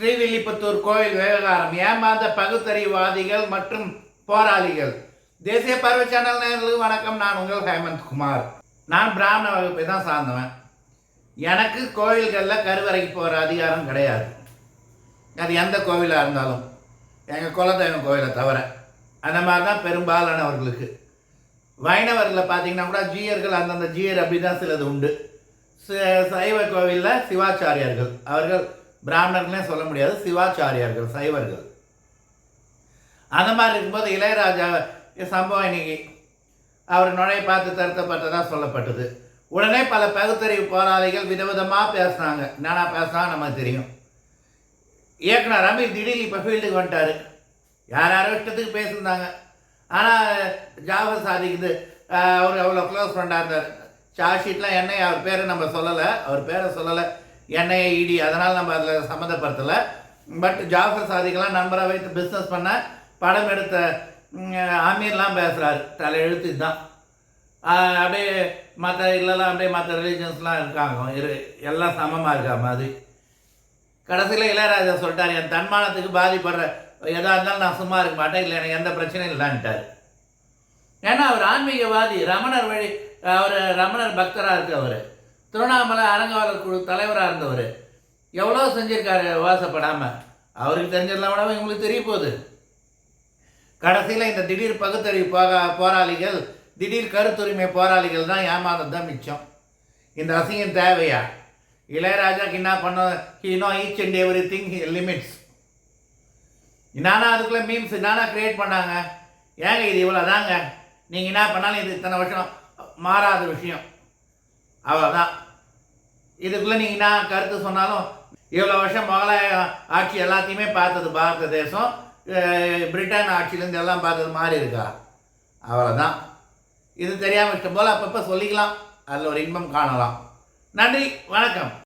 ஸ்ரீவில்லிபுத்தூர் கோயில் விவகாரம். ஏமாந்த பகுத்தறிவாதிகள் மற்றும் போராளிகள். தேசிய பருவ சேனல் நேர்களுக்கு வணக்கம். நான் உங்கள் ஹேமந்த் குமார். நான் பிராமண வகுப்பை தான் சார்ந்தவன். எனக்கு கோயில்களில் கருவறைக்கு போகிற அதிகாரம் கிடையாது. அது எந்த கோவிலாக இருந்தாலும். எங்கள் குலதெய்வம் கோயிலை தவிர. அந்த மாதிரி தான் பெரும்பாலானவர்களுக்கு. வைணவர்களில் பார்த்தீங்கன்னா கூட ஜீயர்கள் அந்தந்த ஜீயர் அப்படி தான் சிலது உண்டு. ச- சைவ கோவிலில் சிவாச்சாரியார்கள். அவர்கள் பிராமணர்களே சொல்ல முடியாது சிவாச்சாரியார்கள் சைவர்கள். அந்த மாதிரி இருக்கும்போது இளையராஜா சம்பவம் இன்னைக்கு அவர் நுழைய பார்த்து தருத்தப்பட்டதாக சொல்லப்பட்டது. உடனே பல பகுத்தறிவு போராளிகள் விதவிதமாக பேசுனாங்க. என்னென்னா பேசுனாங்க நமக்கு தெரியும். இயக்குனர் ரமேஷ் திடீர்னு இப்போ ஃபீல்டுக்கு வந்துட்டார். யார் யாரோ இஷ்டத்துக்கு பேசியிருந்தாங்க. ஆனால் ஜாஃபர் சாதிக்குது அவர் அவ்வளோ க்ளோஸ் ஃப்ரெண்டாக இருந்தார். சார்ஜ் ஷீட்லாம் என்னை அவர் பேரை நம்ம சொல்லலை. அவர் பேரை சொல்லலை. என்ஐஏ இடி அதனால் நம்ம அதில் சம்மந்தப்படுத்தலை. பட் ஜாஃபர் சாதிக்கெல்லாம் நம்பராக வைத்து பிஸ்னஸ் பண்ண படம் எடுத்த ஆமீர்லாம் பேசுகிறாரு தலை எழுத்து தான் அப்படியே மற்ற இல்லைலாம் அப்படியே மற்ற ரிலீஜன்ஸ்லாம் இருக்காங்க. இரு எல்லாம் சமமாக இருக்கா மாதிரி. கடைசியில் இளையராஜா சொல்லிட்டார் என் தன்மானத்துக்கு பாதிப்படுற எதாக இருந்தாலும் நான் சும்மா இருக்க மாட்டேன். இல்லை எனக்கு எந்த பிரச்சனையும் இல்லைன்ட்டார் ஏன்னா அவர் ஆன்மீகவாதி ரமணர் வழி அவர் ரமணர் பக்தராக இருக்கு அவர் திருவண்ணாமலை அரங்காவலர் குழு தலைவராக இருந்தவர். எவ்வளோ செஞ்சிருக்காரு வாசப்படாமல் அவருக்கு தெரிஞ்சதெல்லாம் விட இவங்களுக்கு தெரிய போகுது. கடைசியில் இந்த திடீர் பகுத்தறிவு போகா போராளிகள் திடீர் கருத்துரிமை போராளிகள் தான் ஏமாந்தது தான் மிச்சம். இந்த அசிங்கம் தேவையா? இளையராஜாக்கு என்ன பண்ண he know each and everything limits நானா அதுக்குள்ளே மீம்ஸ் நானா கிரியேட் பண்ணாங்க? ஏங்க இது இவ்வளோ தாங்க நீங்கள் என்ன பண்ணாலும் இது இத்தனை வருஷம் மாறாத விஷயம். அவ்வளோதான் இதுக்குள்ளே நீங்கள் என்ன கருத்து சொன்னாலும் இவ்வளோ வருஷம் முகலாய ஆட்சி எல்லாத்தையுமே பார்த்தது பாரத தேசம். பிரிட்டன் ஆட்சியிலேருந்து எல்லாம் பார்த்தது மாறி இருக்கா? அவ்வளோதான் இது தெரியாமல் இஷ்டம் போல் அப்பப்போ சொல்லிக்கலாம். அதில் ஒரு இன்பம் காணலாம். நன்றி வணக்கம்.